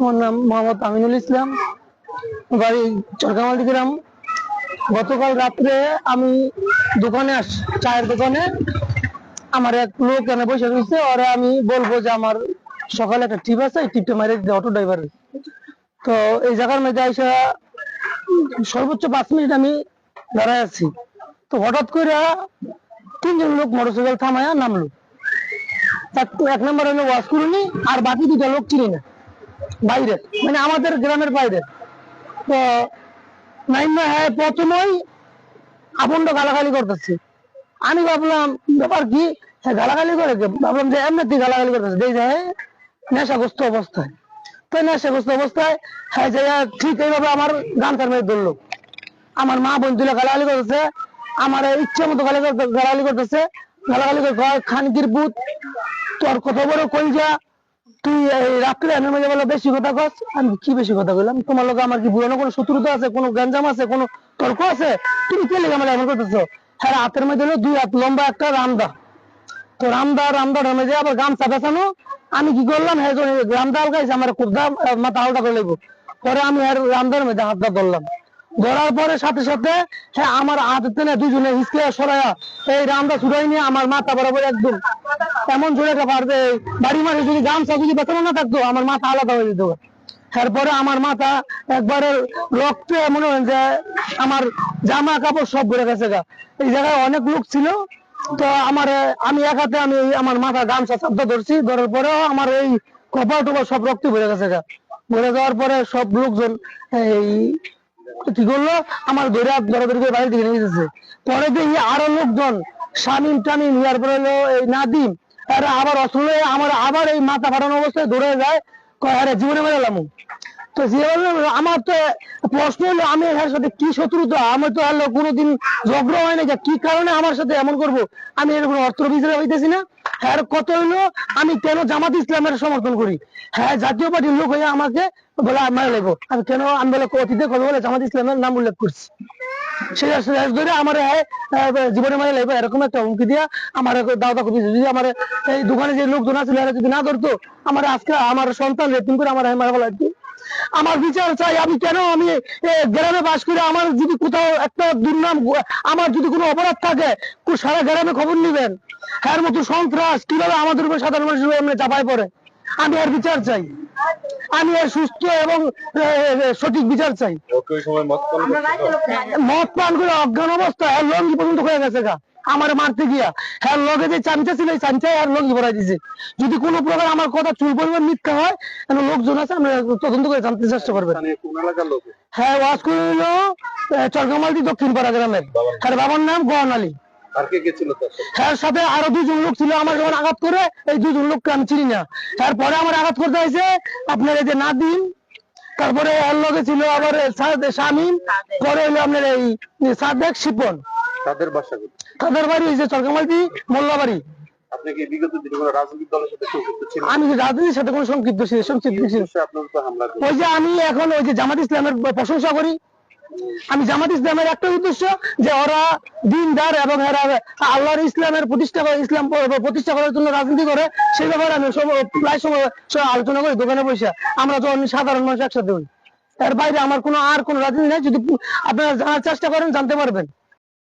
আমার নাম মোহাম্মদ আমিনুল ইসলাম। বাড়ি চরকামালি গ্রাম। গতকাল রাত্রে আমি দোকানে আস, চায়ের দোকানে আমার এক লোক এনে বসে রয়েছে। ওরা আমি বলব যে আমার সকালে একটা টিপ আছে, এই টিপটা মারে দিতে, অটো ড্রাইভার তো এই জায়গার মধ্যে এসে সর্বোচ্চ পাঁচ মিনিট আমি দাঁড়ায় আছি। তো হঠাৎ করে তিনজন লোক মোটরসাইকেল থামায়া নামলো। এক- নম্বর হলো করিনি, আর বাকি দুটা লোক চিনি না। বাইরে মানে আমাদের গ্রামের বাইরে তো নাইন না হ্যাঁ প্রথমেই আপন্ড গালাগালি করতেছে। আমি ভাবলাম ব্যাপার কি? হ্যাঁ গালাগালি করে? ভাবলাম যে এমনি গালাগালি করতেছে। দেখি যে হ্যাঁ, নেশাগ্রস্ত অবস্থায়। তো নেশাগ্রস্ত অবস্থায় হ্যাঁ যে ঠিক এইভাবে আমার গান তার মেয়ে ধরলো। আমার মা বোন তুলে গালাগালি করতেছে। আমার ইচ্ছে মতো গালাগালি করতেছে। গালাগালি করে খানকির পুত তোর কত বড় কলজা তুই এই রাত্রে মাঝে বলে বেশি কথা কস, আমি কি বেশি কথা বললাম তোমার লোক আমার কি পুরানো কোনো শত্রুতা আছে, কোনো গঞ্জাম আছে, কোনো তর্ক আছে? তুমি কে লেগে আমার এমন করতেছো? হ্যাঁ হাতের মধ্যে হলো দুই হাত লম্বা একটা রামদা। তো রামদা রামদা ঢমে যায় আবার গামছা বেচানো, আমি কি করলাম? হ্যাঁ রামদা আলগাইছে, আমার কুর্দা মাথা আলগা করে লাগবো পরে আমি আর রামদার মধ্যে হাতটা ধরলাম। ধরার পরে সাথে সাথে হ্যাঁ আমার হাত টেনে দুজনে হিসকে সরাইয়া, এই রামদা ছুড়াই নিয়ে আমার মাথা বরাবর একদম। এমন জোরে পারবে বাড়ি মারে যদি গামছা যদি বেতন না থাকতো, আমার মাথা আলাদা হয়ে যেত। তারপরে আমার মাথা একবারে রক্তে মনে হয় যে আমার জামা কাপড় সব ঘুরে গেছে গা। এই জায়গায় অনেক লোক ছিল, তো আমার, আমি এক হাতে আমি আমার মাথা গামছা শব্দ ধরছি, ধরার পরেও আমার এই কপাল টপাল সব রক্ত ভরে গেছে গা। ভরে যাওয়ার পরে সব লোকজন এই কি করল? আমার ধরে দরাদরি করে বাড়ি নিয়ে গেছে। পরে দেখি আরও লোকজন শামিম টামিম, ইয়ার পরে হলো এই নাদিম, এরা আবার অস্ত্র আমার আবার এই মাথা ফাটানো অবস্থায় দৌড়ে যায়, কয় জীবনে মেরে লামু তো যে আমার তো প্রশ্ন হলো, আমি এর সাথে কি শত্রুতা? আমি তো হলো কোনোদিন ঝগড়া হয় না যে কি কারণে আমার সাথে এমন করব? আমি এর কোনো অস্ত্র বিচারে হইতেছি না। হ্যাঁ কত হইল? আমি কেন জামাত ইসলামের সমর্থন করি? হ্যাঁ জাতীয় পার্টির লোক হয়ে আমাকে বলে মারা লাগবো। আমি কেন আমি বলে অতীতে কথা বলে জামাত ইসলামের নাম উল্লেখ করছি। সেই আমার জীবনে লাগবে, এরকম একটা হুমকি দিয়া আমার যদি আমার এই দোকানে যে লোকজন আছিল এরা যদি না ধরতো, আমার আজকে আমার সন্তান রেটিং করে আমার মারা বলা আমার বিচার চাই, আমি কেন আমি গ্রামে বাস করে আমার যদি কোথাও একটা দুর্নাম, আমার যদি কোনো অপরাধ থাকে সারা গ্রামে খবর নিবেন। এর মতো সন্ত্রাস কীভাবে আমাদের উপর সাধারণ মানুষের এমনি চাপায় পড়ে? আমি এর বিচার চাই। আমি এর সুস্থ এবং সঠিক বিচার চাই। মদ পান করে অজ্ঞান অবস্থা হ্যাঁ লঙ্গি পর্যন্ত হয়ে গেছে গা। আমার মারতে গিয়া। হ্যাঁ লগে যে চামচা ছিল এই চামচাই আর লঙ্গি ভরাই দিছে। যদি কোনো প্রকার আমার কথা চুল পরিমাণ মিথ্যা হয় তাহলে লোকজন আছে আমরা তদন্ত করে জানতে চেষ্টা করবেন হ্যাঁ ওয়াজ করিল চরকামালদি দক্ষিণ পাড়া গ্রামের। হ্যাঁ বাবার নাম গোয়ান আলী। আর কে কে ছিল তার সাথে আরও দুজন লোক ছিল আমার যখন আঘাত করে এই দুজন লোককে আমি চিনি না। তারপরে আমার আঘাত করতে হয়েছে আপনার এই যে নাদিম তারপরে লগে ছিল আবার শামীম পরে হলো আপনার এই সাদেক শিপন। তাদের বাসা তাদের বাড়ি যে মোল্লাবাড়ি। আপনি কি বিগত দিনে কোনো রাজনৈতিক দলের সাথে সংযুক্ত ছিলেন? আমি রাজনীতির সাথে কোনো সংক্ষিপ্ত সংক্ষিপ্ত ওই যে আমি এখন ওই যে জামাত ইসলামের প্রশংসা করি আমি জামাত ইসলামের একটা উদ্দেশ্য যে ওরা দিনদার এবং এরা আল্লাহর ইসলামের প্রতিষ্ঠা করে, ইসলাম প্রতিষ্ঠা করার জন্য রাজনীতি করে সেই ব্যাপারে আমি প্রায় সময় আলোচনা করি, দোকানে বসে। আমরা যখন সাধারণ মানুষ একসাথে হই। এর বাইরে আমার কোনো আর কোনো রাজনীতি নেই, যদি আপনারা জানার চেষ্টা করেন, জানতে পারবেন।